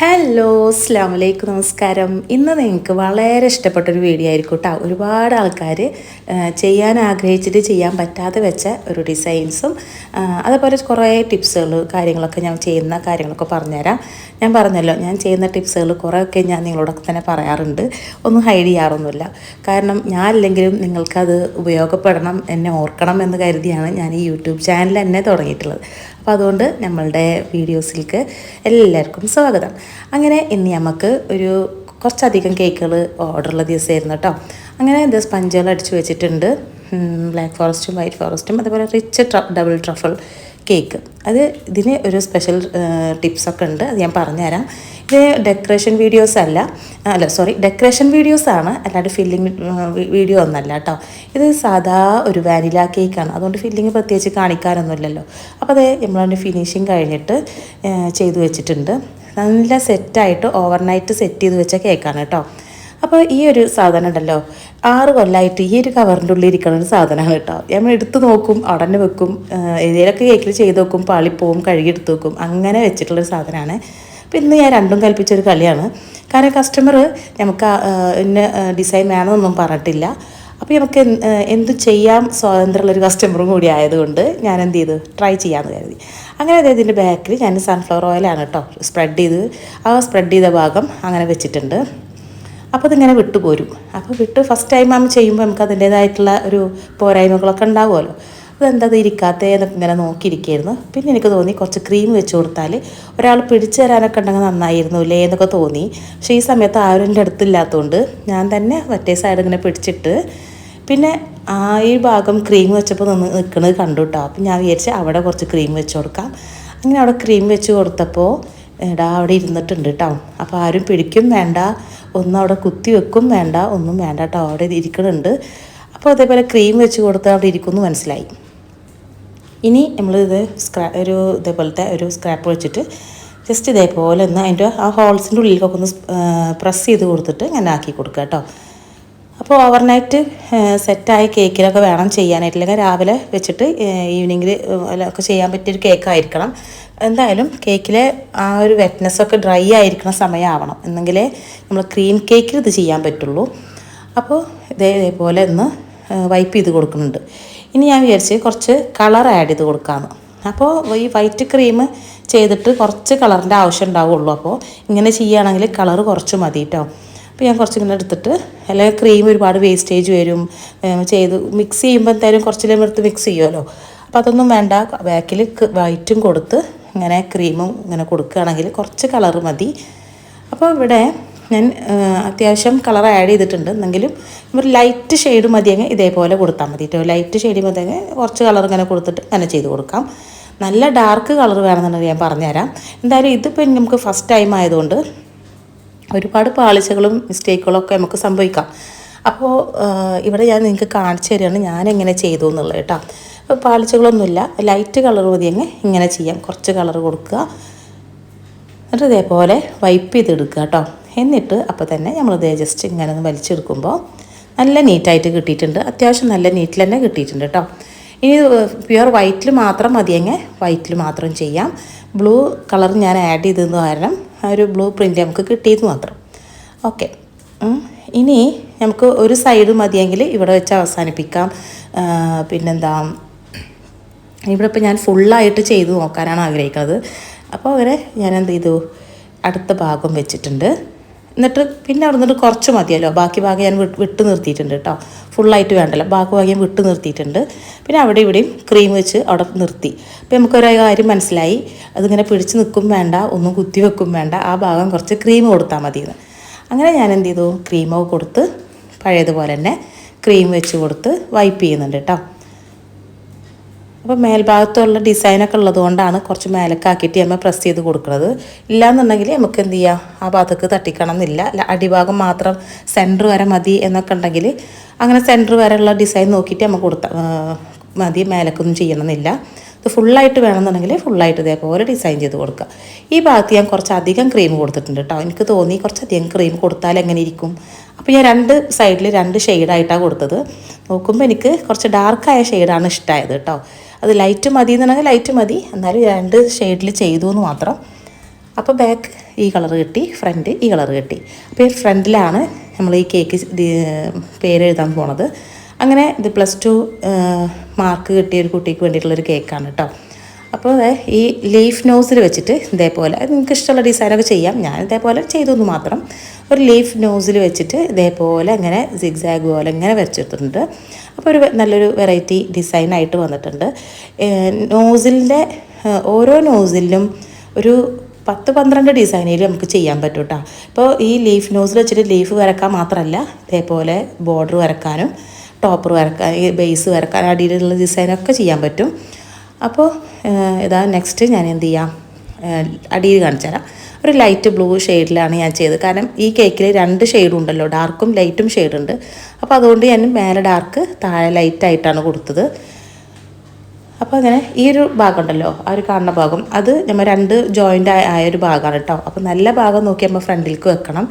Hello അസ്ലാം വലൈക്കും നമസ്കാരം. ഇന്ന് നിങ്ങൾക്ക് വളരെ ഇഷ്ടപ്പെട്ടൊരു വീഡിയോ ആയിരിക്കും കേട്ടോ ഒരുപാട് ആൾക്കാർ ചെയ്യാൻ ആഗ്രഹിച്ചിട്ട് ചെയ്യാൻ പറ്റാതെ വെച്ച ഒരു ഡിസൈൻസും അതേപോലെ കുറേ ടിപ്സുകൾ കാര്യങ്ങളൊക്കെ ഞാൻ ചെയ്യുന്ന കാര്യങ്ങളൊക്കെ പറഞ്ഞുതരാം. ഞാൻ പറഞ്ഞല്ലോ ഞാൻ ചെയ്യുന്ന ടിപ്സുകൾ കുറേയൊക്കെ ഞാൻ നിങ്ങളോടൊക്കെ തന്നെ പറയാറുണ്ട്. ഒന്നും ഹൈഡ് ചെയ്യാറൊന്നുമില്ല. കാരണം ഞാൻ അല്ലെങ്കിലും നിങ്ങൾക്കത് ഉപയോഗപ്പെടണം എന്നെ ഓർക്കണം എന്ന് കരുതിയാണ് ഞാൻ ഈ യൂട്യൂബ് ചാനൽ തന്നെ തുടങ്ങിയിട്ടുള്ളത്. അപ്പോൾ അതുകൊണ്ട് നമ്മളുടെ വീഡിയോസിലേക്ക് എല്ലാവർക്കും സ്വാഗതം. അങ്ങനെ ഇനി നമുക്ക് ഒരു കുറച്ചധികം കേക്കുകൾ ഓർഡറുള്ള ദിവസമായിരുന്നു കേട്ടോ. അങ്ങനെ ഇത് സ്പഞ്ചുകൾ അടിച്ചു വെച്ചിട്ടുണ്ട്. ബ്ലാക്ക് ഫോറസ്റ്റും വൈറ്റ് ഫോറസ്റ്റും അതുപോലെ റിച്ച് ഡബിൾ ട്രഫിൾ. കേക്ക്. അത് ഇതിന് ഒരു സ്പെഷ്യൽ ടിപ്സൊക്കെ ഉണ്ട്. അത് ഞാൻ പറഞ്ഞുതരാം. ഇത് ഡെക്കറേഷൻ വീഡിയോസ് അല്ല. അല്ല സോറി ഡെക്കറേഷൻ വീഡിയോസ് ആണ്. അല്ലാണ്ട് ഫില്ലിംഗ് വീഡിയോ ഒന്നല്ല കേട്ടോ ഇത് സാധാ ഒരു വാനില കേക്കാണ് അതുകൊണ്ട് ഫില്ലിങ് പ്രത്യേകിച്ച് കാണിക്കാനൊന്നുമില്ലല്ലോ. അപ്പോൾ അത് നമ്മളതിന്റെ ഫിനിഷിങ് കഴിഞ്ഞിട്ട് ചെയ്തു വെച്ചിട്ടുണ്ട്. നല്ല സെറ്റായിട്ട് ഓവർനൈറ്റ് സെറ്റ് ചെയ്ത് വെച്ച കേക്കാണ് കേട്ടോ അപ്പോൾ ഈ ഒരു സാധനം ഉണ്ടല്ലോ ആറ് കൊല്ലമായിട്ട് ഈ ഒരു കവറിന്റെ ഉള്ളിൽ ഇരിക്കുന്ന ഒരു സാധനമാണ് കേട്ടോ. നമ്മൾ എടുത്ത് നോക്കും ഉടനെ വെക്കും ഏതെങ്കിലുമൊക്കെ കേക്കിൽ ചെയ്ത് നോക്കും പാളിപ്പോവും കഴുകിയെടുത്ത് വെക്കും അങ്ങനെ വെച്ചിട്ടുള്ളൊരു സാധനമാണ്. അപ്പോൾ ഇന്ന് ഞാൻ രണ്ടും കൽപ്പിച്ചൊരു കളിയാണ്. കാരണം കസ്റ്റമർ നമുക്ക് ഇന്ന ഡിസൈൻ വേണമെന്നൊന്നും പറഞ്ഞിട്ടില്ല. അപ്പോൾ നമുക്ക് എന്ത് ചെയ്യാം സ്വാതന്ത്ര്യമുള്ളൊരു കസ്റ്റമറും കൂടി ആയതുകൊണ്ട് ഞാൻ എന്ത് ചെയ്തു? ട്രൈ ചെയ്യാമെന്ന് കരുതി. അങ്ങനെ അതായത് ഇതിന്റെ ബാക്കിൽ ഞാൻ സൺഫ്ലവർ ഓയിലാണ് കേട്ടോ സ്പ്രെഡ് ചെയ്ത് ആ സ്പ്രെഡ് ചെയ്ത ഭാഗം അങ്ങനെ വെച്ചിട്ടുണ്ട്. അപ്പോൾ അതിങ്ങനെ വിട്ടുപോരും. അപ്പോൾ വിട്ട് ഫസ്റ്റ് ടൈം ആകുമ്പോൾ ചെയ്യുമ്പോൾ നമുക്ക് അതിന്റേതായിട്ടുള്ള ഒരു പോരായ്മകളൊക്കെ ഉണ്ടാവുമല്ലോ. അതെന്താ ഇത് ഇരിക്കാത്തേ എന്നൊക്കെ ഇങ്ങനെ നോക്കിയിരിക്കുകയായിരുന്നു പിന്നെ എനിക്ക് തോന്നി കുറച്ച് ക്രീം വെച്ച് കൊടുത്താൽ ഒരാൾ പിടിച്ചു തരാനൊക്കെ ഉണ്ടെങ്കിൽ നന്നായിരുന്നു അല്ലേ എന്നൊക്കെ തോന്നി. പക്ഷേ ഈ സമയത്ത് ആരും എന്റെ അടുത്തില്ലാത്തതുകൊണ്ട് ഞാൻ തന്നെ മറ്റേ സൈഡ് ഇങ്ങനെ പിടിച്ചിട്ട് പിന്നെ ആ ഈ ഭാഗം ക്രീം വെച്ചപ്പോൾ നിന്ന് നിൽക്കുന്നത് കണ്ടു കേട്ടോ അപ്പം ഞാൻ വിചാരിച്ച് അവിടെ കുറച്ച് ക്രീം വെച്ച് കൊടുക്കാം. അങ്ങനെ അവിടെ ക്രീം വെച്ച് കൊടുത്തപ്പോൾ എടാ അവിടെ ഇരുന്നിട്ടുണ്ട് കേട്ടോ അപ്പോൾ ആരും പിടിക്കും വേണ്ട. ഒന്നും അവിടെ കുത്തി വെക്കും വേണ്ട. ഒന്നും വേണ്ട കേട്ടോ അവിടെ ഇരിക്കണുണ്ട്. അപ്പോൾ അതേപോലെ ക്രീം വെച്ച് കൊടുത്ത് അവിടെ ഇരിക്കുമെന്ന് മനസ്സിലായി. ഇനി നമ്മളിത് സ്ക്രാ ഒരു ഇതേപോലത്തെ ഒരു സ്ക്രാപ്പ് വെച്ചിട്ട് ജസ്റ്റ് ഇതേപോലെ ഒന്ന് അതിന്റെ ആ ഹോൾസിന്റെ ഉള്ളിലേക്കൊക്കെ ഒന്ന് പ്രസ് ചെയ്ത് കൊടുത്തിട്ട് ഇങ്ങനെ ആക്കി കൊടുക്കുക കേട്ടോ അപ്പോൾ ഓവർനൈറ്റ് സെറ്റായ കേക്കിലൊക്കെ വേണം ചെയ്യാനായിട്ട്. അല്ലെങ്കിൽ രാവിലെ വെച്ചിട്ട് ഈവനിങ്ങിൽ ഒക്കെ ചെയ്യാൻ പറ്റിയൊരു കേക്കായിരിക്കണം എന്തായാലും കേക്കിലെ ആ ഒരു വെറ്റ്നെസ്സൊക്കെ ഡ്രൈ ആയിരിക്കുന്ന സമയമാവണം എന്നെങ്കിലേ നമ്മൾ ക്രീം കേക്കിൽ ഇത് ചെയ്യാൻ പറ്റുള്ളൂ. അപ്പോൾ ഇതേ ഇതേപോലെ ഒന്ന് വൈപ്പ് ചെയ്ത് കൊടുക്കുന്നുണ്ട്. ഇനി ഞാൻ വിചാരിച്ച് കുറച്ച് കളർ ആഡ് ചെയ്ത് കൊടുക്കാമെന്ന് അപ്പോൾ ഈ വൈറ്റ് ക്രീം ചെയ്തിട്ട് കുറച്ച് കളറിന്റെ ആവശ്യം ഉണ്ടാവുള്ളൂ. അപ്പോൾ ഇങ്ങനെ ചെയ്യുകയാണെങ്കിൽ കളർ കുറച്ച് മതി കേട്ടോ അപ്പോൾ ഞാൻ കുറച്ച് ഇങ്ങനെ എടുത്തിട്ട് അല്ലെങ്കിൽ ക്രീം ഒരുപാട് വേസ്റ്റേജ് വരും ചെയ്ത് മിക്സ് ചെയ്യുമ്പോൾ എന്തായാലും കുറച്ചിലും എടുത്ത് മിക്സ് ചെയ്യുമല്ലോ അപ്പോൾ അതൊന്നും വേണ്ട ബാക്കിൽ വൈറ്റും കൊടുത്ത് ഇങ്ങനെ ക്രീമും ഇങ്ങനെ കൊടുക്കുകയാണെങ്കിൽ കുറച്ച് കളർ മതി. അപ്പോൾ ഇവിടെ ഞാൻ അത്യാവശ്യം കളർ ആഡ് ചെയ്തിട്ടുണ്ട്. എന്നെങ്കിലും ഒരു ലൈറ്റ് ഷെയ്ഡ് മതിയെങ്കിൽ ഇതേപോലെ കൊടുത്താൽ മതി കേട്ടോ ലൈറ്റ് ഷെയ്ഡ് മതിയെങ്കിൽ കുറച്ച് കളർ ഇങ്ങനെ കൊടുത്തിട്ട് അങ്ങനെ ചെയ്ത് കൊടുക്കാം. നല്ല ഡാർക്ക് കളർ വേണമെന്നുണ്ടെങ്കിൽ ഞാൻ പറഞ്ഞുതരാം. എന്തായാലും ഇതിപ്പോൾ നമുക്ക് ഫസ്റ്റ് ടൈം ആയതുകൊണ്ട് ഒരുപാട് പാളിച്ചകളും മിസ്റ്റേക്കുകളും ഒക്കെ നമുക്ക് സംഭവിക്കാം. അപ്പോൾ ഇവിടെ ഞാൻ നിങ്ങൾക്ക് കാണിച്ചു തരികയാണ് ഞാൻ എങ്ങനെ ചെയ്തു എന്നുള്ളത് കേട്ടോ. അപ്പോൾ പാളിച്ചകളൊന്നുമില്ല. ലൈറ്റ് കളർ മതിയെങ്കിൽ ഇങ്ങനെ ചെയ്യാം. കുറച്ച് കളർ കൊടുക്കുക. എന്നിട്ട് ഇതേപോലെ വൈപ്പ് ചെയ്തെടുക്കുക കേട്ടോ. എന്നിട്ട് അപ്പോൾ തന്നെ നമ്മൾ ഇതേ ജസ്റ്റ് ഇങ്ങനെ ഒന്ന് വലിച്ചെടുക്കുമ്പോൾ നല്ല നീറ്റായിട്ട് കിട്ടിയിട്ടുണ്ട്. അത്യാവശ്യം നല്ല നീറ്റിൽ തന്നെ കിട്ടിയിട്ടുണ്ട് കേട്ടോ. ഇനി പ്യുവർ വൈറ്റിൽ മാത്രം മതിയെങ്കിൽ വൈറ്റിൽ മാത്രം ചെയ്യാം. ബ്ലൂ കളർ ഞാൻ ആഡ് ചെയ്തതെന്ന് കാരണം ഒരു ബ്ലൂ പ്രിന്റ് നമുക്ക് കിട്ടിയത് മാത്രം. ഓക്കെ. ഇനി നമുക്ക് ഒരു സൈഡ് മതിയെങ്കിൽ ഇവിടെ വെച്ച് അവസാനിപ്പിക്കാം. പിന്നെന്താ? ഇവിടെ ഇപ്പോൾ ഞാൻ ഫുള്ളായിട്ട് ചെയ്ത് നോക്കാനാണ് ആഗ്രഹിക്കുന്നത്. അപ്പോൾ അവരെ ഞാൻ എന്ത് ചെയ്തു? അടുത്ത ഭാഗം വെച്ചിട്ടുണ്ട്. എന്നിട്ട് പിന്നെ അവിടെ നിന്നിട്ട് കുറച്ച് മതിയല്ലോ. ബാക്കി ഭാഗം ഞാൻ വിട്ട് നിർത്തിയിട്ടുണ്ട് കേട്ടോ. ഫുള്ളായിട്ട് വേണ്ടല്ലോ. ബാക്കി ഭാഗം ഞാൻ വിട്ട് നിർത്തിയിട്ടുണ്ട്. പിന്നെ അവിടെ ഇവിടെയും ക്രീം വെച്ച് അവിടെ നിർത്തി. അപ്പോൾ നമുക്കൊരു കാര്യം മനസ്സിലായി. അതിങ്ങനെ പിടിച്ച് നിൽക്കും വേണ്ട ഒന്നും കുത്തി വെക്കും വേണ്ട. ആ ഭാഗം കുറച്ച് ക്രീം കൊടുത്താൽ മതിയെന്ന്. അങ്ങനെ ഞാൻ എന്ത് ചെയ്തു? ക്രീമൊക്കെ കൊടുത്ത് പഴയതുപോലെ തന്നെ ക്രീം വെച്ച് കൊടുത്ത് വൈപ്പ് ചെയ്യുന്നുണ്ട് കേട്ടോ. അപ്പോൾ മേൽഭാഗത്തുള്ള ഡിസൈനൊക്കെ ഉള്ളത് കൊണ്ടാണ് കുറച്ച് മേലക്കാക്കിയിട്ട് നമ്മൾ പ്രസ് ചെയ്ത് കൊടുക്കുന്നത്. ഇല്ലയെന്നുണ്ടെങ്കിൽ നമുക്ക് എന്ത് ചെയ്യാം? ആ ഭാഗത്തേക്ക് തട്ടിക്കണം എന്നില്ല. അടിഭാഗം മാത്രം സെന്റർ വരെ മതി എന്നൊക്കെ ഉണ്ടെങ്കിൽ അങ്ങനെ സെന്റർ വരെയുള്ള ഡിസൈൻ നോക്കിയിട്ട് നമുക്ക് കൊടുത്താൽ മതി. മേലക്കൊന്നും ചെയ്യണമെന്നില്ല. ഇത് ഫുള്ളായിട്ട് വേണമെന്നുണ്ടെങ്കിൽ ഫുള്ളായിട്ട് ഇതേപോലെ ഡിസൈൻ ചെയ്ത് കൊടുക്കുക. ഈ ഭാഗത്ത് ഞാൻ കുറച്ചധികം ക്രീം കൊടുത്തിട്ടുണ്ട് കേട്ടോ. എനിക്ക് തോന്നി കുറച്ചധികം ക്രീം കൊടുത്താൽ എങ്ങനെ ഇരിക്കും? അപ്പോൾ ഞാൻ രണ്ട് സൈഡിൽ രണ്ട് ഷെയ്ഡായിട്ടാണ് കൊടുത്തത്. നോക്കുമ്പോൾ എനിക്ക് കുറച്ച് ഡാർക്കായ ഷെയ്ഡാണ് ഇഷ്ടമായത് കേട്ടോ. അത് ലൈറ്റ് മതി എന്നുണ്ടെങ്കിൽ ലൈറ്റ് മതി. എന്നാലും രണ്ട് ഷെയ്ഡിൽ ചെയ്തു എന്ന് മാത്രം. അപ്പോൾ ബാക്ക് ഈ കളർ കിട്ടി ഫ്രണ്ട് ഈ കളർ കിട്ടി. അപ്പോൾ ഈ ഫ്രണ്ടിലാണ് നമ്മൾ ഈ കേക്ക് പേരെഴുതാൻ പോണത്. അങ്ങനെ ഇത് പ്ലസ് ടു മാർക്ക് കിട്ടിയ ഒരു കുട്ടിക്ക് വേണ്ടിയിട്ടുള്ളൊരു കേക്കാണ് കേട്ടോ അപ്പോൾ ഈ ലീഫ് നോസിൽ വെച്ചിട്ട് ഇതേപോലെ നിങ്ങൾക്ക് ഇഷ്ടമുള്ള ഡിസൈനൊക്കെ ചെയ്യാം. ഞാൻ ഇതേപോലെ ചെയ്തു എന്ന് മാത്രം. ഒരു ലീഫ് നോസിൽ വെച്ചിട്ട് ഇതേപോലെ ഇങ്ങനെ സിഗ്സാഗ് പോലെ ഇങ്ങനെ വെച്ചിട്ടുണ്ട് അപ്പോൾ ഒരു നല്ലൊരു വെറൈറ്റി ഡിസൈനായിട്ട് വന്നിട്ടുണ്ട്. നോസിലിന്റെ ഓരോ നോസിലും ഒരു പത്ത് പന്ത്രണ്ട് ഡിസൈനിൽ നമുക്ക് ചെയ്യാൻ പറ്റും കേട്ടോ ഇപ്പോൾ ഈ ലീഫ് നോസിൽ വെച്ചിട്ട് ലീഫ് വരക്കാൻ മാത്രമല്ല ഇതേപോലെ ബോർഡർ വരക്കാനും ടോപ്പർ വരക്കാൻ ബേസ് വരക്കാൻ അടിയിലുള്ള ഡിസൈനൊക്കെ ചെയ്യാൻ പറ്റും. അപ്പോൾ ഇതാ നെക്സ്റ്റ് ഞാൻ എന്ത് ചെയ്യാം? അടിയിൽ കാണിച്ചു തരാം. ഒരു ലൈറ്റ് ബ്ലൂ ഷെയ്ഡിലാണ് ഞാൻ ചെയ്തത്. കാരണം ഈ കേക്കിൽ രണ്ട് ഷെയ്ഡും ഉണ്ടല്ലോ ഡാർക്കും ലൈറ്റും ഷെയ്ഡുണ്ട് അപ്പോൾ അതുകൊണ്ട് ഞാൻ മേലെ ഡാർക്ക് താഴെ ലൈറ്റായിട്ടാണ് കൊടുത്തത്. അപ്പോൾ അങ്ങനെ ഈ ഒരു ഭാഗം ഉണ്ടല്ലോ ആ ഒരു കാണുന്ന ഭാഗം അത് നമ്മൾ രണ്ട് ജോയിന്റ് ആയ ഒരു ഭാഗമാണ് കേട്ടോ. അപ്പോൾ നല്ല ഭാഗം നോക്കി നമ്മൾ ഫ്രണ്ടിലേക്ക് വെക്കണം.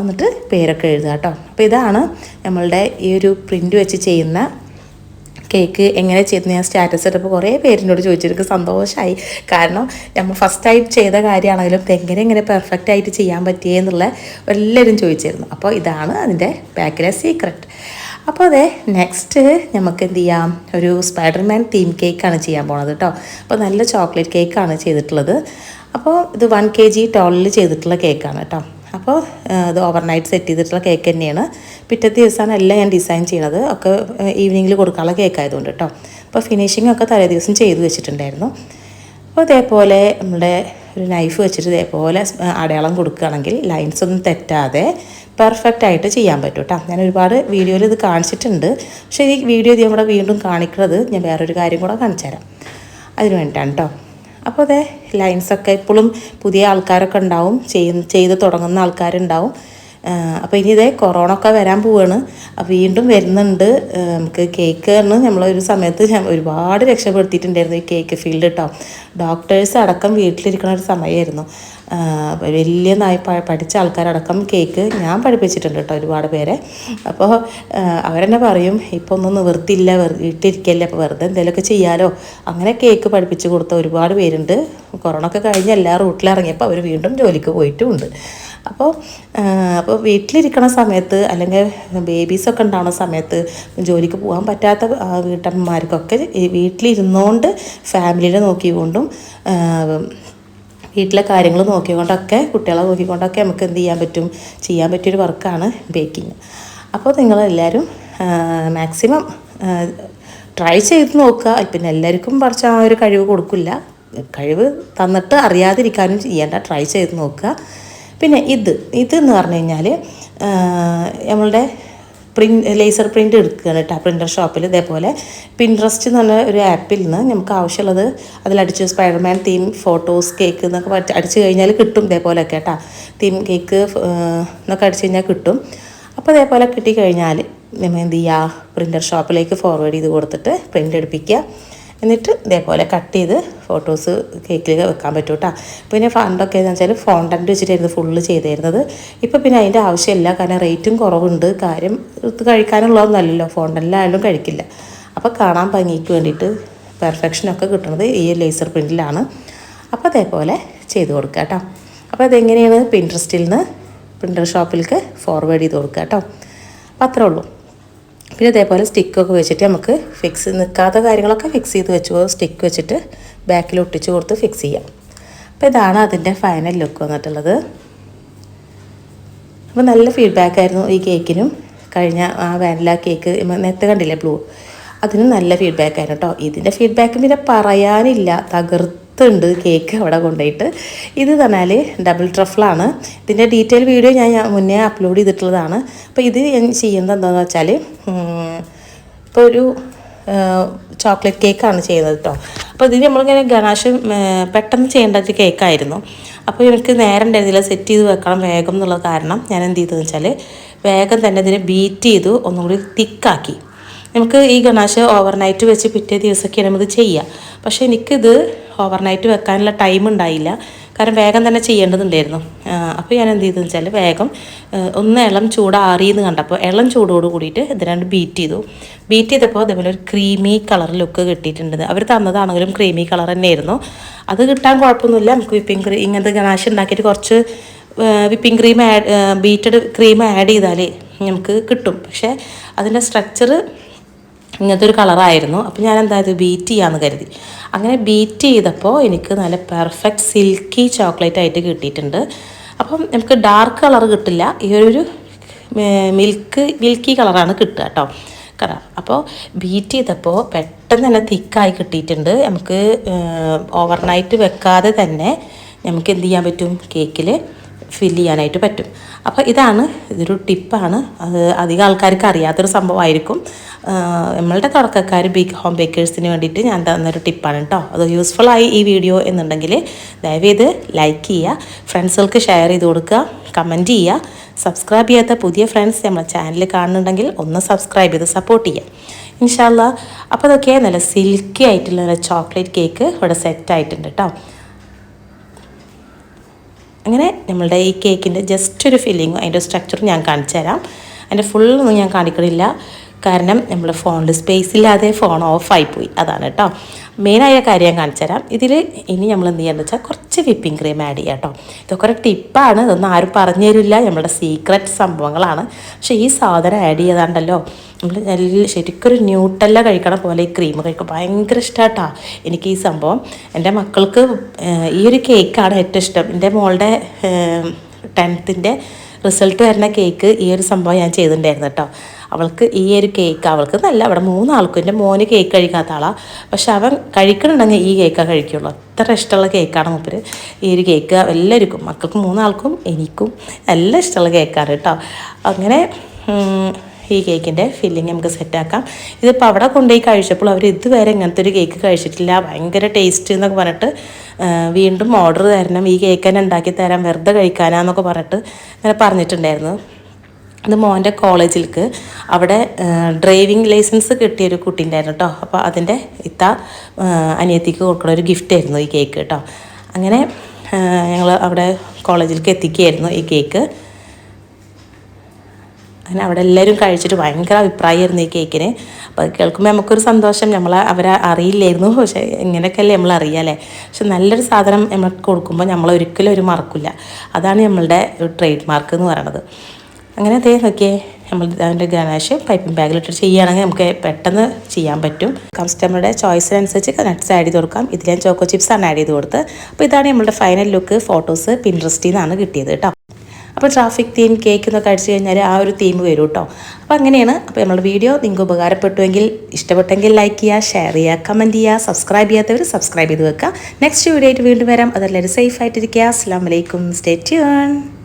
എന്നിട്ട് പേരൊക്കെ എഴുതുക കേട്ടോ. അപ്പോൾ ഇതാണ് നമ്മളുടെ ഈ ഒരു പ്രിന്റ് വെച്ച് ചെയ്യുന്ന കേക്ക് എങ്ങനെ ചെയ്തെന്ന് ഞാൻ സ്റ്റാറ്റസ് ഇട്ടപ്പോൾ കുറേ പേരിനോട് ചോദിച്ചു എനിക്ക് സന്തോഷമായി കാരണം നമ്മൾ ഫസ്റ്റ് ടൈം ചെയ്ത കാര്യമാണെങ്കിലും എങ്ങനെ എങ്ങനെ പെർഫെക്റ്റ് ആയിട്ട് ചെയ്യാൻ പറ്റിയെന്നുള്ള എല്ലാവരും ചോദിച്ചിരുന്നു. അപ്പോൾ ഇതാണ് അതിന്റെ ബാക്കിലെ സീക്രട്ട് അപ്പോൾ അതെ നെക്സ്റ്റ് നമുക്ക് എന്ത് ചെയ്യാം? ഒരു സ്പൈഡർമാൻ തീം കേക്കാണ് ചെയ്യാൻ പോണത് കേട്ടോ. അപ്പോൾ നല്ല ചോക്ലേറ്റ് കേക്കാണ് ചെയ്തിട്ടുള്ളത്. അപ്പോൾ ഇത് വൺ കെ ജി ടോളിൽ ചെയ്തിട്ടുള്ള കേക്കാണ് കേട്ടോ. അപ്പോൾ ഇത് ഓവർനൈറ്റ് സെറ്റ് ചെയ്തിട്ടുള്ള കേക്ക് തന്നെയാണ്. പിറ്റത്തെ ദിവസമാണ് എല്ലാം ഞാൻ ഡിസൈൻ ചെയ്യണത്. ഒക്കെ ഈവനിങ്ങിൽ കൊടുക്കാനുള്ള കേക്ക് ആയതുകൊണ്ട് കേട്ടോ അപ്പോൾ ഫിനിഷിംഗ് ഒക്കെ തലേ ദിവസം ചെയ്ത് വെച്ചിട്ടുണ്ടായിരുന്നു. അപ്പോൾ ഇതേപോലെ നമ്മുടെ ഒരു നൈഫ് വെച്ചിട്ട് ഇതേപോലെ അടയാളം കൊടുക്കുകയാണെങ്കിൽ ലൈൻസ് ഒന്നും തെറ്റാതെ പെർഫെക്റ്റ് ആയിട്ട് ചെയ്യാൻ പറ്റും കേട്ടോ ഞാൻ ഒരുപാട് വീഡിയോയിൽ ഇത് കാണിച്ചിട്ടുണ്ട്. പക്ഷേ ഈ വീഡിയോ ഇത് നമ്മുടെ വീണ്ടും കാണിക്കുന്നത് ഞാൻ വേറൊരു കാര്യം കൂടെ കാണിച്ചു തരാം അതിന് വേണ്ടിയിട്ടാണ് കേട്ടോ അപ്പോൾ അതെ ലൈൻസൊക്കെ ഇപ്പോഴും പുതിയ ആൾക്കാരൊക്കെ ഉണ്ടാവും ചെയ്ത് തുടങ്ങുന്ന ആൾക്കാരുണ്ടാവും. അപ്പോൾ ഇനി ഇതേ കൊറോണ ഒക്കെ വരാൻ പോവാണ്. അപ്പോൾ വീണ്ടും വരുന്നുണ്ട്. നമുക്ക് കേക്ക് എന്ന് നമ്മളൊരു സമയത്ത് ഒരുപാട് രക്ഷപ്പെടുത്തിയിട്ടുണ്ടായിരുന്നു ഈ കേക്ക് ഫീൽഡ് കേട്ടോ. ഡോക്ടേഴ്സ് അടക്കം വീട്ടിലിരിക്കുന്ന ഒരു സമയമായിരുന്നു. വലിയ നായി പഠിച്ച ആൾക്കാരടക്കം കേക്ക് ഞാൻ പഠിപ്പിച്ചിട്ടുണ്ട് കേട്ടോ ഒരുപാട് പേരെ. അപ്പോൾ അവരെന്നെ പറയും ഇപ്പോൾ ഒന്നും നിവൃത്തിയില്ല ഇട്ടിരിക്കല്ലേ അപ്പോൾ വെറുതെ എന്തെങ്കിലുമൊക്കെ ചെയ്യാലോ. അങ്ങനെ കേക്ക് പഠിപ്പിച്ചു കൊടുത്ത ഒരുപാട് പേരുണ്ട്. കൊറോണ ഒക്കെ കഴിഞ്ഞ് എല്ലാ റൂട്ടിലിറങ്ങിയപ്പോൾ അവർ വീണ്ടും ജോലിക്ക് പോയിട്ടുമുണ്ട്. അപ്പോൾ അപ്പോൾ വീട്ടിലിരിക്കണ സമയത്ത് അല്ലെങ്കിൽ ബേബീസൊക്കെ ഉണ്ടാവുന്ന സമയത്ത് ജോലിക്ക് പോകാൻ പറ്റാത്ത വീട്ടമ്മമാർക്കൊക്കെ വീട്ടിലിരുന്നുകൊണ്ട് ഫാമിലിനെ നോക്കിക്കൊണ്ടും വീട്ടിലെ കാര്യങ്ങൾ നോക്കിക്കൊണ്ടൊക്കെ കുട്ടികളെ നോക്കിക്കൊണ്ടൊക്കെ നമുക്ക് എന്ത് ചെയ്യാൻ പറ്റും? ചെയ്യാൻ പറ്റിയൊരു വർക്കാണ് ബേക്കിംഗ് അപ്പോൾ നിങ്ങളെല്ലാവരും മാക്സിമം ട്രൈ ചെയ്ത് നോക്കുക. പിന്നെ എല്ലാവർക്കും കുറച്ച് ആ ഒരു കഴിവ് കൊടുക്കില്ല. കഴിവ് തന്നിട്ട് അറിയാതിരിക്കാനും ചെയ്യേണ്ട. ട്രൈ ചെയ്ത് നോക്കുക. പിന്നെ ഇത് ഇത് എന്ന് പറഞ്ഞു കഴിഞ്ഞാൽ നമ്മളുടെ പ്രിന്റ് ലേസർ പ്രിന്റ് എടുക്കുകയാണ് കേട്ടോ പ്രിന്റർ ഷോപ്പിൽ ഇതേപോലെ. പിൻട്രസ്റ്റ് എന്ന് പറഞ്ഞ ഒരു ആപ്പിൽ നിന്ന് നമുക്ക് ആവശ്യമുള്ളത് അതിലടിച്ച് സ്പൈഡർമാൻ തീം ഫോട്ടോസ് കേക്ക് എന്നൊക്കെ അടിച്ചു കഴിഞ്ഞാൽ കിട്ടും ഇതേപോലെയൊക്കെ കേട്ടോ. തീം കേക്ക് എന്നൊക്കെ അടിച്ചു കഴിഞ്ഞാൽ കിട്ടും. അപ്പോൾ ഇതേപോലെ കിട്ടിക്കഴിഞ്ഞാൽ എന്ത് ചെയ്യുക? പ്രിന്റർ ഷോപ്പിലേക്ക് ഫോർവേഡ് ചെയ്ത് കൊടുത്തിട്ട് പ്രിന്റ് എടുപ്പിക്കുക. എന്നിട്ട് ഇതേപോലെ കട്ട് ചെയ്ത് ഫോട്ടോസ് കേക്കിൽ വെക്കാൻ പറ്റും കേട്ടോ പിന്നെ ഫണ്ടൊക്കെ എന്ന് വെച്ചാൽ ഫോണ്ടന്റ് വെച്ചിട്ടായിരുന്നു ഫുള്ള് ചെയ്തിരുന്നത്. ഇപ്പോൾ പിന്നെ അതിന്റെ ആവശ്യമില്ല. കാരണം റേറ്റും കുറവുണ്ട്. കാര്യം കഴിക്കാനുള്ളതൊന്നുമല്ലല്ലോ ഫോണ്ടനിലായാലും കഴിക്കില്ല. അപ്പോൾ കാണാൻ ഭംഗിക്ക് വേണ്ടിയിട്ട് പെർഫെക്ഷനൊക്കെ കിട്ടുന്നത് ഈ ലേസർ പ്രിന്റിലാണ് അപ്പോൾ അതേപോലെ ചെയ്ത് കൊടുക്കുക കേട്ടോ അപ്പോൾ അതെങ്ങനെയാണ് പിൻട്രസ്റ്റിൽ നിന്ന് പ്രിന്റർ ഷോപ്പിലേക്ക് ഫോർവേഡ് ചെയ്ത് കൊടുക്കുക കേട്ടോ അപ്പോൾ അത്രേ ഉള്ളൂ. പിന്നെ ഇതേപോലെ സ്റ്റിക്കൊക്കെ വെച്ചിട്ട് നമുക്ക് ഫിക്സ് നിൽക്കാത്ത കാര്യങ്ങളൊക്കെ ഫിക്സ് ചെയ്ത് വെച്ചു. സ്റ്റിക്ക് വെച്ചിട്ട് ബാക്കിൽ ഒട്ടിച്ച് കൊടുത്ത് ഫിക്സ് ചെയ്യാം. അപ്പോൾ ഇതാണ് അതിന്റെ ഫൈനൽ ലുക്ക് വന്നിട്ടുള്ളത്. അപ്പോൾ നല്ല ഫീഡ്ബാക്ക് ആയിരുന്നു ഈ കേക്കിനും കഴിഞ്ഞ ആ വാനില കേക്ക് നേരത്തെ കണ്ടില്ലേ ബ്ലൂ അതിനും നല്ല ഫീഡ്ബാക്ക് ആയിരുന്നു കേട്ടോ ഇതിന്റെ ഫീഡ്ബാക്ക് പിന്നെ പറയാനില്ല. തകർത്തുണ്ട് കേക്ക് അവിടെ കൊണ്ടുപോയിട്ട്. ഇത് തന്നാൽ ഡബിൾ ട്രഫിളാണ് ഇതിന്റെ ഡീറ്റെയിൽ വീഡിയോ ഞാൻ മുന്നേ അപ്ലോഡ് ചെയ്തിട്ടുള്ളതാണ്. അപ്പോൾ ഇത് ഞാൻ ചെയ്യുന്നത് എന്താണെന്ന് വെച്ചാൽ ഇപ്പോൾ ഒരു ചോക്ലേറ്റ് കേക്കാണ് ചെയ്യുന്നത് കേട്ടോ അപ്പോൾ ഇതിന് നമ്മളിങ്ങനെ ഗണാശ് പെട്ടെന്ന് ചെയ്യേണ്ട ഒരു കേക്കായിരുന്നു അപ്പോൾ എനിക്ക് നേരം ഉണ്ടായിരുന്നില്ല. സെറ്റ് ചെയ്ത് വെക്കണം വേഗം എന്നുള്ള കാരണം ഞാൻ എന്ത് ചെയ്തതെന്ന് വെച്ചാൽ വേഗം തന്നെ ഇതിനെ ബീറ്റ് ചെയ്തു. ഒന്നുകൂടി തിക്കാക്കി നമുക്ക് ഈ ഗണാശ് ഓവർനൈറ്റ് വെച്ച് പിറ്റേ ദിവസമൊക്കെയാണ് നമുക്ക് ചെയ്യുക പക്ഷേ എനിക്കിത് ഓവർനൈറ്റ് വെക്കാനുള്ള ടൈം ഉണ്ടായില്ല. കാരണം വേഗം തന്നെ ചെയ്യേണ്ടതുണ്ടായിരുന്നു. അപ്പോൾ ഞാൻ എന്ത് ചെയ്തെന്ന് വെച്ചാൽ വേഗം ഒന്ന് ഇളം ചൂടാറിയെന്ന് കണ്ടപ്പോൾ ഇളം ചൂടോട് കൂടിയിട്ട് ഇതിനാണ്ട് ബീറ്റ് ചെയ്തു. ബീറ്റ് ചെയ്തപ്പോൾ അതേപോലെ ഒരു ക്രീമി കളർ ലുക്ക് കിട്ടിയിട്ടുണ്ട്. അവർ തന്നതാണെങ്കിലും ക്രീമി കളർ തന്നെയായിരുന്നു. അത് കിട്ടാൻ കുഴപ്പമൊന്നുമില്ല. നമുക്ക് വിപ്പിംഗ് ക്രീം ഇങ്ങനത്തെ ഗണാശ് ഉണ്ടാക്കിയിട്ട് കുറച്ച് whipping cream add beated cream add ചെയ്താൽ നമുക്ക് കിട്ടും. പക്ഷേ അതിന്റെ സ്ട്രക്ചർ ഇങ്ങനത്തെ ഒരു കളറായിരുന്നു. അപ്പോൾ ഞാൻ എന്തായത് ബീറ്റ് ചെയ്യാമെന്ന് കരുതി. അങ്ങനെ ബീറ്റ് ചെയ്തപ്പോൾ എനിക്ക് നല്ല പെർഫെക്റ്റ് സിൽക്കി ചോക്ലേറ്റ് ആയിട്ട് കിട്ടിയിട്ടുണ്ട്. അപ്പം നമുക്ക് ഡാർക്ക് കളർ കിട്ടില്ല. ഈ ഒരു മിൽക്ക് മിൽക്കി കളറാണ് കിട്ടുക കേട്ടോ കളർ അപ്പോൾ ബീറ്റ് ചെയ്തപ്പോൾ പെട്ടെന്ന് തന്നെ തിക്കായി കിട്ടിയിട്ടുണ്ട്. നമുക്ക് ഓവർനൈറ്റ് വെക്കാതെ തന്നെ നമുക്ക് എന്ത് ചെയ്യാൻ പറ്റും? കേക്കിൽ ഫില്ല് ചെയ്യാനായിട്ട് പറ്റും. അപ്പോൾ ഇതാണ് ഇതൊരു ടിപ്പാണ്. അത് അധികം ആൾക്കാർക്ക് അറിയാത്തൊരു സംഭവമായിരിക്കും. നമ്മളുടെ തുടക്കക്കാർ ബിഗ് ഹോം ബേക്കേഴ്സിന് വേണ്ടിയിട്ട് ഞാൻ തന്നൊരു ടിപ്പാണ് കേട്ടോ അത് യൂസ്ഫുൾ ആയി ഈ വീഡിയോ എന്നുണ്ടെങ്കിൽ ദയവേത് ലൈക്ക് ചെയ്യുക ഫ്രണ്ട്സുകൾക്ക് ഷെയർ ചെയ്ത് കൊടുക്കുക കമന്റ് ചെയ്യുക സബ്സ്ക്രൈബ് ചെയ്യാത്ത പുതിയ ഫ്രണ്ട്സ് നമ്മളെ ചാനൽ കാണുന്നുണ്ടെങ്കിൽ ഒന്ന് സബ്സ്ക്രൈബ് ചെയ്ത് സപ്പോർട്ട് ചെയ്യുക ഇൻഷാല്ല അപ്പോൾ അതൊക്കെ നല്ല സിൽക്കി ആയിട്ടുള്ള നല്ല ചോക്ലേറ്റ് കേക്ക് ഇവിടെ സെറ്റ് ആയിട്ടുണ്ട് കേട്ടോ അങ്ങനെ നമ്മളുടെ ഈ കേക്കിന്റെ ജസ്റ്റ് ഒരു ഫില്ലിങ്ങും അതിന്റെ സ്ട്രക്ചറും ഞാൻ കാണിച്ചു തരാം അതിന്റെ ഫുള്ളൊന്നും ഞാൻ കാണിക്കണില്ല. കാരണം നമ്മൾ ഫോണിൽ സ്പേസ് ഇല്ലാതെ ഫോൺ ഓഫായി പോയി. അതാണ് കേട്ടോ മെയിനായ കാര്യം കാണിച്ചു തരാം. ഇതിൽ ഇനി നമ്മൾ എന്ത് ചെയ്യാന്ന് വെച്ചാൽ കുറച്ച് വിപ്പിംഗ് ക്രീം ആഡ് ചെയ്യാം കേട്ടോ ഇതൊക്കെ ഒരു ടിപ്പാണ് ഇതൊന്നും ആരും പറഞ്ഞു തരില്ല. നമ്മുടെ സീക്രട്ട് സംഭവങ്ങളാണ്. പക്ഷേ ഈ സാധനം ആഡ് ചെയ്താണ്ടല്ലോ നമ്മൾ നല്ല ശരിക്കൊരു ന്യൂട്ടല്ല കഴിക്കണ പോലെ ഈ ക്രീം കഴിക്കും ഭയങ്കര ഇഷ്ടമാട്ടാ എനിക്ക് ഈ സംഭവം എന്റെ മക്കൾക്ക് ഈ ഒരു കേക്കാണ് ഏറ്റവും ഇഷ്ടം. എന്റെ മോളുടെ ടെൻത്തിന്റെ റിസൾട്ട് വരുന്ന കേക്ക് ഈ ഒരു സംഭവം ഞാൻ ചെയ്തിട്ടുണ്ടായിരുന്നു കേട്ടോ. അവൾക്ക് ഈ ഒരു കേക്ക് അവൾക്ക് നല്ല അവിടെ മൂന്നാൾക്കും എന്റെ മോന് കേക്ക് കഴിക്കാത്ത ആളാണ് പക്ഷെ അവൻ കഴിക്കണമെങ്കിൽ ഈ കേക്കാണ് കഴിക്കുള്ളൂ. അത്ര ഇഷ്ടമുള്ള കേക്കാണ് മൂപ്പര്. ഈ ഒരു കേക്ക് എല്ലാവർക്കും മക്കൾക്കും മൂന്നാൾക്കും എനിക്കും നല്ല ഇഷ്ടമുള്ള കേക്കാണ് കേട്ടോ. അങ്ങനെ ഈ കേക്കിന്റെ ഫില്ലിങ് നമുക്ക് സെറ്റാക്കാം ഇതിപ്പോൾ അവിടെ കൊണ്ടുപോയി കഴിച്ചപ്പോൾ അവർ ഇതുവരെ ഇങ്ങനത്തെ ഒരു കേക്ക് കഴിച്ചിട്ടില്ല. ഭയങ്കര ടേസ്റ്റ് എന്നൊക്കെ പറഞ്ഞിട്ട് വീണ്ടും ഓർഡർ തരണം. ഈ കേക്ക് തന്നെ ഉണ്ടാക്കി തരാം. വെറുതെ കഴിക്കാനാന്നൊക്കെ പറഞ്ഞിട്ട് ഇങ്ങനെ പറഞ്ഞിട്ടുണ്ടായിരുന്നു. ഇത് മോന്റെ കോളേജിലേക്ക് അവിടെ ഡ്രൈവിംഗ് ലൈസൻസ് കിട്ടിയ ഒരു കുട്ടീന്റെയായിരുന്നു കേട്ടോ അപ്പോൾ അതിന്റെ ഇത്ത അനിയത്തിക്ക് കൊടുക്കുന്ന ഒരു ഗിഫ്റ്റ് ആയിരുന്നു ഈ കേക്ക് കേട്ടോ അങ്ങനെ ഞങ്ങൾ അവിടെ കോളേജിലേക്ക് എത്തിക്കുകയായിരുന്നു ഈ കേക്ക് അങ്ങനെ അവിടെ എല്ലാവരും കഴിച്ചിട്ട് ഭയങ്കര അഭിപ്രായമായിരുന്നു ഈ കേക്കിന്. അപ്പോൾ അത് കേൾക്കുമ്പോൾ നമുക്കൊരു സന്തോഷം. നമ്മൾ അവരെ അറിയില്ലായിരുന്നു. പക്ഷേ ഇങ്ങനെയൊക്കെയല്ലേ നമ്മൾ അറിയാമല്ലേ പക്ഷെ നല്ലൊരു സാധനം നമ്മൾക്ക് കൊടുക്കുമ്പോൾ നമ്മൾ ഒരിക്കലും ഒരു മറക്കില്ല അതാണ് നമ്മളുടെ ട്രേഡ് മാർക്ക് എന്ന് പറയണത്. അങ്ങനെ അതേ നോക്കിയേ നമ്മൾ അതിന്റെ ഗണേഷ് പൈപ്പിംഗ് ബാഗിലിട്ട് ചെയ്യുകയാണെങ്കിൽ നമുക്ക് പെട്ടെന്ന് ചെയ്യാൻ പറ്റും. കസ്റ്റമറുടെ ചോയ്സിനനുസരിച്ച് നട്ട്സ് ആഡ് ചെയ്ത് കൊടുക്കാം. ഇതിൽ ഞാൻ ചോക്കോ ആണ് ആഡ് ചെയ്ത് കൊടുത്തത്. അപ്പോൾ ഇതാണ് നമ്മളുടെ ഫൈനൽ ലുക്ക് ഫോട്ടോസ് പിൻട്രസ്റ്റിൽ നിന്നാണ് കിട്ടിയത് കേട്ടോ. അപ്പോൾ ട്രാഫിക് തീം കേക്ക് എന്നൊക്കെ അടിച്ചു കഴിഞ്ഞാൽ ആ ഒരു തീം വരും കേട്ടോ അപ്പോൾ അങ്ങനെയാണ്. അപ്പോൾ നമ്മുടെ വീഡിയോ നിങ്ങൾക്ക് ഉപകാരപ്പെട്ടുവെങ്കിൽ ഇഷ്ടപ്പെട്ടെങ്കിൽ ലൈക്ക് ചെയ്യുക ഷെയർ ചെയ്യുക കമന്റ് ചെയ്യുക സബ്സ്ക്രൈബ് ചെയ്യാത്തവർ സബ്സ്ക്രൈബ് ചെയ്ത് വെക്കുക. നെക്സ്റ്റ് വീഡിയോ ആയിട്ട് വീണ്ടും വരാം. അതെല്ലാവരും സേഫ് ആയിട്ടിരിക്കുക. അസ്സാം വലൈക്കും സ്റ്റേ ട്യൂൺ